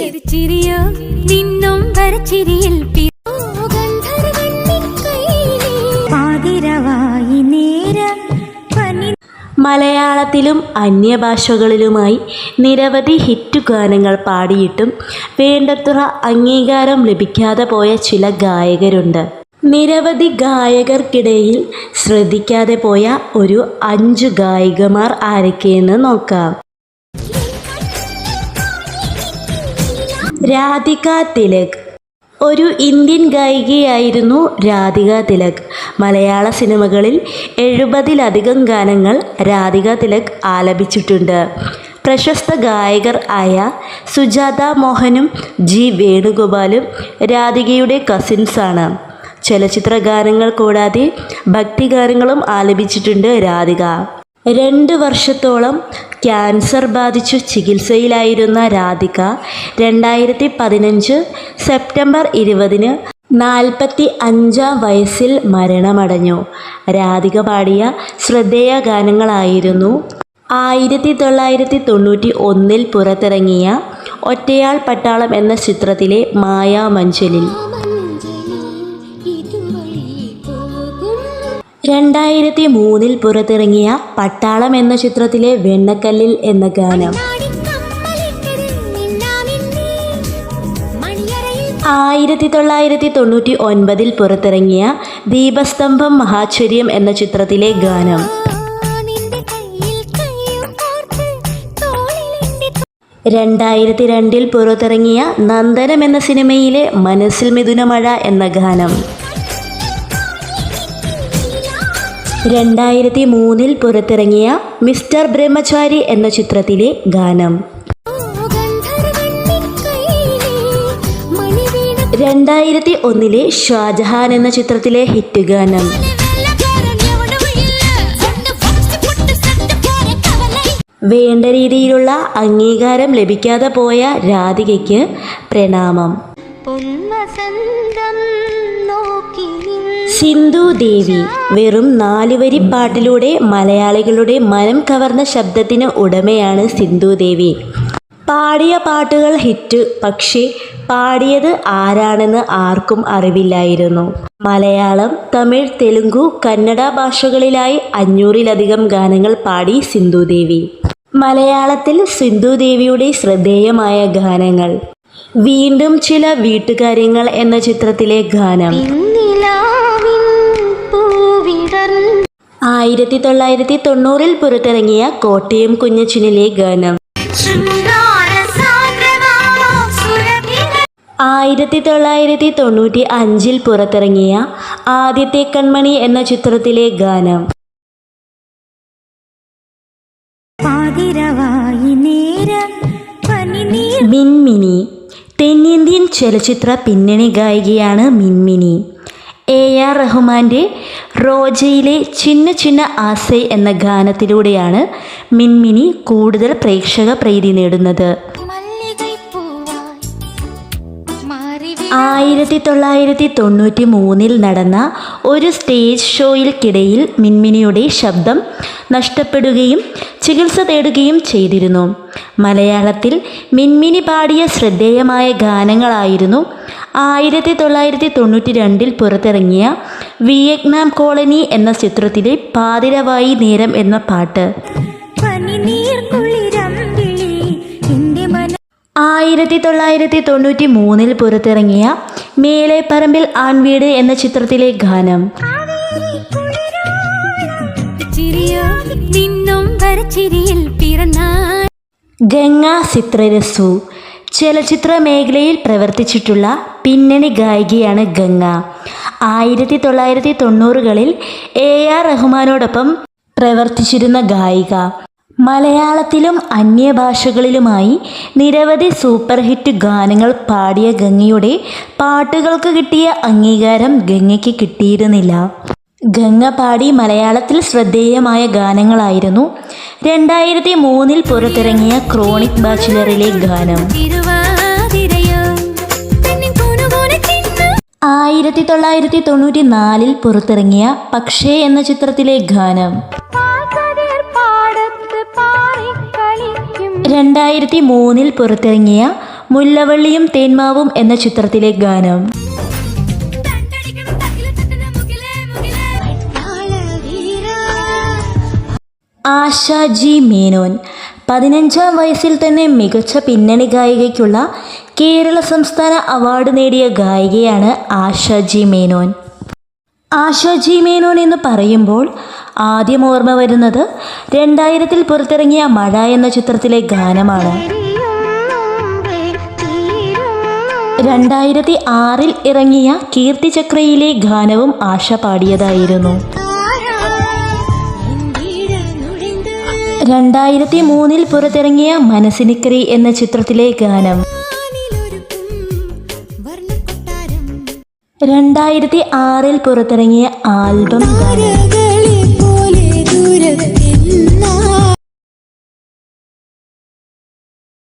ചിരിച്ചിരിയോ നിന്നും വരച്ചിരിയിൽ മലയാളത്തിലും അന്യഭാഷകളിലുമായി നിരവധി ഹിറ്റ് ഗാനങ്ങൾ പാടിയിട്ടും വേണ്ടത്ര അംഗീകാരം ലഭിക്കാതെ പോയ ചില ഗായകരുണ്ട്. നിരവധി ഗായകർക്കിടയിൽ ശ്രദ്ധിക്കാതെ പോയ ഒരു അഞ്ച് ഗായികമാർ ആരൊക്കെയെന്ന് നോക്കാം. രാധിക തിലക്. ഒരു ഇന്ത്യൻ ഗായികയായിരുന്നു രാധിക തിലക്. മലയാള സിനിമകളിൽ എഴുപതിലധികം ഗാനങ്ങൾ രാധിക തിലക് ആലപിച്ചിട്ടുണ്ട്. പ്രശസ്ത ഗായകർ ആയ സുജാത മോഹനും ജി വേണുഗോപാലും രാധികയുടെ കസിൻസാണ് ചലച്ചിത്ര ഗാനങ്ങൾ കൂടാതെ ഭക്തിഗാനങ്ങളും ആലപിച്ചിട്ടുണ്ട് രാധിക. രണ്ട് വർഷത്തോളം ക്യാൻസർ ബാധിച്ചു ചികിത്സയിലായിരുന്ന രാധിക രണ്ടായിരത്തി പതിനഞ്ച് സെപ്റ്റംബർ ഇരുപതിന് നാൽപ്പത്തി അഞ്ചാം വയസ്സിൽ മരണമടഞ്ഞു. രാധിക പാടിയ ശ്രദ്ധേയ ഗാനങ്ങളായിരുന്നു. ആയിരത്തി തൊള്ളായിരത്തി തൊണ്ണൂറ്റി ഒന്നിൽ പുറത്തിറങ്ങിയ ഒറ്റയാൾ പട്ടാളം എന്ന ചിത്രത്തിലെ മായാമഞ്ചലിൽ. രണ്ടായിരത്തി മൂന്നിൽ പുറത്തിറങ്ങിയ പട്ടാളം എന്ന ചിത്രത്തിലെ വെണ്ണക്കല്ലിൽ എന്ന ഗാനം. ആയിരത്തി തൊള്ളായിരത്തി തൊണ്ണൂറ്റി ഒൻപതിൽ പുറത്തിറങ്ങിയ ദീപസ്തംഭം മഹാശ്വര്യം എന്ന ചിത്രത്തിലെ ഗാനം രണ്ടായിരത്തി രണ്ടിൽ പുറത്തിറങ്ങിയ നന്ദനം എന്ന സിനിമയിലെ മനസ്സിൽ മിഥുനമഴ എന്ന ഗാനം രണ്ടായിരത്തി മൂന്നിൽ പുറത്തിറങ്ങിയ മിസ്റ്റർ ബ്രഹ്മചാരി എന്ന ചിത്രത്തിലെ ഗാനം. രണ്ടായിരത്തി ഒന്നിലെ ഷാജഹാൻ എന്ന ചിത്രത്തിലെ ഹിറ്റ് ഗാനം. വേണ്ട രീതിയിലുള്ള അംഗീകാരം ലഭിക്കാതെ പോയ രാധികയ്ക്ക് പ്രണാമം. നോക്കി സിന്ധു ദേവി വെറും നാലുവരി പാട്ടിലൂടെ മലയാളികളുടെ മനം കവർന്ന ശബ്ദത്തിന് ഉടമയാണ് സിന്ധു ദേവി. പാടിയ പാട്ടുകൾ ഹിറ്റ് പക്ഷേ പാടിയത് ആരാണെന്ന് ആർക്കും അറിവില്ലായിരുന്നു. മലയാളം തമിഴ് തെലുങ്കു കന്നഡ ഭാഷകളിലായി അഞ്ഞൂറിലധികം ഗാനങ്ങൾ പാടി സിന്ധു ദേവി. മലയാളത്തിൽ സിന്ധു ദേവിയുടെ ശ്രദ്ധേയമായ ഗാനങ്ങൾ. വീണ്ടും ചില വീട്ടുകാര്യങ്ങൾ എന്ന ചിത്രത്തിലെ ഗാനം. ആയിരത്തി തൊള്ളായിരത്തി തൊണ്ണൂറിൽ പുറത്തിറങ്ങിയ കോട്ടയം കുഞ്ഞച്ചിനിലെ ഗാനം. ആയിരത്തി തൊള്ളായിരത്തി തൊണ്ണൂറ്റി അഞ്ചിൽ പുറത്തിറങ്ങിയ ആദ്യത്തെ കൺമണി എന്ന ചിത്രത്തിലെ ഗാനം. മിൻമിനി തെന്നിന്ത്യൻ ചലച്ചിത്ര പിന്നണി ഗായികയാണ് മിൻമിനി. എ ആർ റഹ്മാന്റെ റോജയിലെ ചിന്ന ചിന്ന ആസൈ എന്ന ഗാനത്തിലൂടെയാണ് മിൻമിനി കൂടുതൽ പ്രേക്ഷക പ്രീതി നേടുന്നത്. ആയിരത്തി തൊള്ളായിരത്തി തൊണ്ണൂറ്റി മൂന്നിൽ നടന്ന ഒരു സ്റ്റേജ് ഷോയിൽക്കിടയിൽ മിൻമിനിയുടെ ശബ്ദം നഷ്ടപ്പെടുകയും ചികിത്സ തേടുകയും ചെയ്തിരുന്നു. മലയാളത്തിൽ മിൻമിനി പാടിയ ശ്രദ്ധേയമായ ഗാനങ്ങളായിരുന്നു ആയിരത്തി തൊള്ളായിരത്തി തൊണ്ണൂറ്റി രണ്ടിൽ പുറത്തിറങ്ങിയ വിയറ്റ്നാം കോളനി എന്ന ചിത്രത്തിലെ പാതിരവായി നേരം എന്ന പാട്ട്. ആയിരത്തി തൊള്ളായിരത്തി തൊണ്ണൂറ്റി മൂന്നിൽ പുറത്തിറങ്ങിയ മേലെ പറമ്പിൽ ആൺവീട് എന്ന ചിത്രത്തിലെ ഗാനം. നിന്നും ഗംഗ സിത്രരസു ചലച്ചിത്ര മേഖലയിൽ പ്രവർത്തിച്ചിട്ടുള്ള പിന്നണി ഗായികയാണ് ഗംഗ. ആയിരത്തി തൊള്ളായിരത്തി തൊണ്ണൂറുകളിൽ എ ആർ റഹ്മാനോടൊപ്പം പ്രവർത്തിച്ചിരുന്ന ഗായിക. മലയാളത്തിലും അന്യഭാഷകളിലുമായി നിരവധി സൂപ്പർ ഹിറ്റ് ഗാനങ്ങൾ പാടിയ ഗംഗയുടെ പാട്ടുകൾക്ക് കിട്ടിയ അംഗീകാരം ഗംഗയ്ക്ക് കിട്ടിയിരുന്നില്ല. ഗംഗ പാടി മലയാളത്തിൽ ശ്രദ്ധേയമായ ഗാനങ്ങളായിരുന്നു രണ്ടായിരത്തി മൂന്നിൽ പുറത്തിറങ്ങിയ ക്രോണിക് ബാച്ചിലറിലെ ഗാനം. ആയിരത്തി തൊള്ളായിരത്തി തൊണ്ണൂറ്റി നാലിൽ പുറത്തിറങ്ങിയ പക്ഷേ എന്ന ചിത്രത്തിലെ ഗാനം. രണ്ടായിരത്തി മൂന്നിൽ പുറത്തിറങ്ങിയ മുല്ലവള്ളിയും തേന്മാവും എന്ന ചിത്രത്തിലെ ഗാനം. ആശ ജി മേനോൻ. പതിനഞ്ചാം വയസ്സിൽ തന്നെ മികച്ച പിന്നണി ഗായികയ്ക്കുള്ള കേരള സംസ്ഥാന അവാർഡ് നേടിയ ഗായികയാണ് ആശ ജി മേനോൻ. ആശ ജി മേനോൻ എന്ന് പറയുമ്പോൾ ആദ്യം ഓർമ്മ വരുന്നത് രണ്ടായിരത്തിൽ പുറത്തിറങ്ങിയ മഴ എന്ന ചിത്രത്തിലെ ഗാനമാണ്. രണ്ടായിരത്തി ആറിൽ ഇറങ്ങിയ കീർത്തിചക്രയിലെ ഗാനവും ആശ പാടിയതായിരുന്നു. രണ്ടായിരത്തി മൂന്നിൽ പുറത്തിറങ്ങിയ മനസ്സിനിക്കറി എന്ന ചിത്രത്തിലെ ഗാനം. രണ്ടായിരത്തി ആറിൽ പുറത്തിറങ്ങിയ ആൽബം ഗാനം.